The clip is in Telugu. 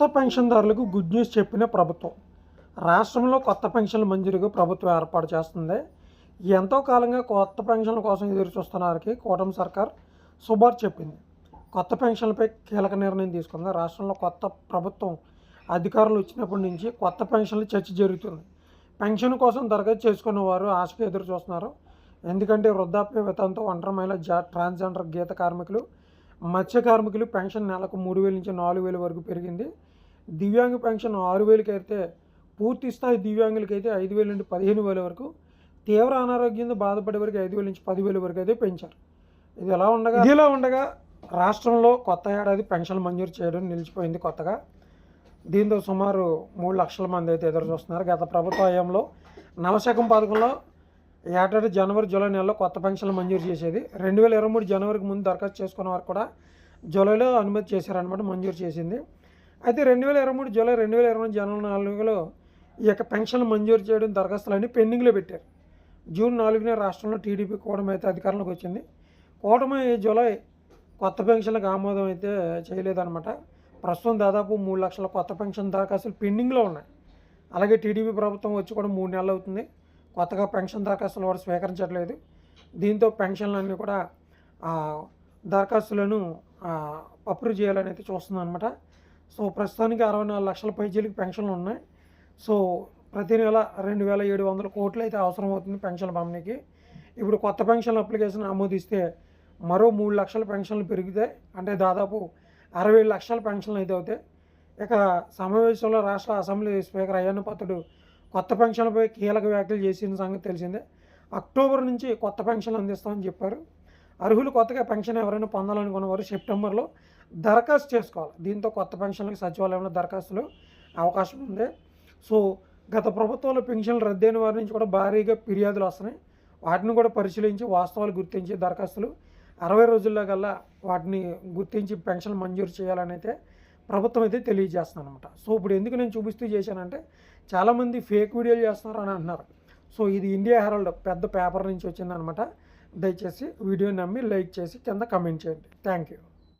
కొత్త పెన్షన్దారులకు గుడ్ న్యూస్ చెప్పిన ప్రభుత్వం. రాష్ట్రంలో కొత్త పెన్షన్ల మంజూరుకు ప్రభుత్వం ఏర్పాటు చేస్తుంది. ఎంతో కాలంగా కొత్త పెన్షన్ల కోసం ఎదురు చూస్తున్న వారికి కూటమి సర్కార్ శుభార్ చెప్పింది. కొత్త పెన్షన్లపై కీలక నిర్ణయం తీసుకుంది. రాష్ట్రంలో కొత్త ప్రభుత్వం అధికారులు వచ్చినప్పటి నుంచి కొత్త పెన్షన్లు చర్చ జరుగుతుంది. పెన్షన్ కోసం దరఖాస్తు చేసుకున్న వారు ఆశగా ఎదురు చూస్తున్నారు. ఎందుకంటే వృద్ధాప్య వేతనంతో ఒంటరి మహిళ జా ట్రాన్స్జెండర్ గీత కార్మికులు మత్స్య కార్మికులు పెన్షన్ నెలకు మూడు వేల నుంచి నాలుగు వేల వరకు పెరిగింది. దివ్యాంగ పెన్షన్ ఆరు వేలకి అయితే పూర్తి స్థాయి దివ్యాంగులకి అయితే ఐదు వేల నుండి పదిహేను వేల వరకు తీవ్ర అనారోగ్యంతో బాధపడే వరకు ఐదు వేల నుంచి పదివేల వరకు అయితే పెంచారు. ఇది ఎలా ఉండగా ఇదిలా ఉండగా రాష్ట్రంలో కొత్త ఏడాది పెన్షన్ మంజూరు చేయడం నిలిచిపోయింది కొత్తగా. దీంతో సుమారు మూడు లక్షల మంది అయితే ఎదురు చూస్తున్నారు. గత ప్రభుత్వ హయాంలో నవశకం పథకంలో ఏడాది జనవరి జూలై నెలలో కొత్త పెన్షన్లు మంజూరు చేసేది. రెండు వేల ఇరవై మూడు జనవరికి ముందు దరఖాస్తు చేసుకున్న వారు కూడా జూలైలో అనుమతి చేశారనమాట మంజూరు చేసింది. అయితే రెండు వేల ఇరవై మూడు జూలై రెండు వేల ఇరవై జనవరి నాలుగులో ఈ యొక్క పెన్షన్లు మంజూరు చేయడం దరఖాస్తులన్నీ పెండింగ్లో పెట్టారు. జూన్ నాలుగునే రాష్ట్రంలో టీడీపీ కూటమి అయితే అధికారంలోకి వచ్చింది. కూటమి జూలై కొత్త పెన్షన్లకు ఆమోదం అయితే చేయలేదన్నమాట. ప్రస్తుతం దాదాపు మూడు లక్షల కొత్త పెన్షన్ దరఖాస్తులు పెండింగ్లో ఉన్నాయి. అలాగే టీడీపీ ప్రభుత్వం వచ్చి కూడా మూడు నెలలు అవుతుంది. కొత్తగా పెన్షన్ దరఖాస్తులు కూడా స్వీకరించట్లేదు. దీంతో పెన్షన్లు అన్నీ కూడా దరఖాస్తులను అప్రూవ్ చేయాలని అయితే చూస్తుంది అనమాట సో ప్రస్తుతానికి అరవై నాలుగు లక్షల పైచీలకి పెన్షన్లు ఉన్నాయి. సో ప్రతి నెల రెండు వేల ఏడు వందల కోట్లు అయితే అవసరం అవుతుంది పెన్షన్ పంపిణీకి. ఇప్పుడు కొత్త పెన్షన్ అప్లికేషన్ ఆమోదిస్తే మరో మూడు లక్షల పెన్షన్లు పెరుగుతాయి అంటే దాదాపు అరవై ఏడు లక్షల పెన్షన్లు అయితే అవుతాయి. ఇక సమావేశంలో రాష్ట్ర అసెంబ్లీ స్పీకర్ అయ్యన్న పత్రుడు కొత్త పెన్షన్లపై కీలక వ్యాఖ్యలు చేసిన సంగతి తెలిసిందే. అక్టోబర్ నుంచి కొత్త పెన్షన్లు అందిస్తామని చెప్పారు. అర్హులు కొత్తగా పెన్షన్ ఎవరైనా పొందాలనుకున్న వారు సెప్టెంబర్లో దరఖాస్తు చేసుకోవాలి. దీంతో కొత్త పెన్షన్లకు సచివాలయంలో దరఖాస్తులు అవకాశం ఉంది. సో గత ప్రభుత్వంలో పెన్షన్లు రద్దయిన వారి నుంచి కూడా భారీగా ఫిర్యాదులు వస్తున్నాయి. వాటిని కూడా పరిశీలించి వాస్తవాలు గుర్తించి దరఖాస్తులు అరవై రోజుల్లో కల్లా వాటిని గుర్తించి పెన్షన్ మంజూరు చేయాలని అయితే ప్రభుత్వం అయితే తెలియజేస్తుంది అనమాట సో ఇప్పుడు ఎందుకు నేను చూపిస్తూ చేశానంటే చాలామంది ఫేక్ వీడియోలు చేస్తున్నారు అని అంటున్నారు. సో ఇది ఇండియా హెరాల్డ్ పెద్ద పేపర్ నుంచి వచ్చిందనమాట దయచేసి వీడియో నమ్మి లైక్ చేసి కింద కమెంట్ చేయండి. Thank you.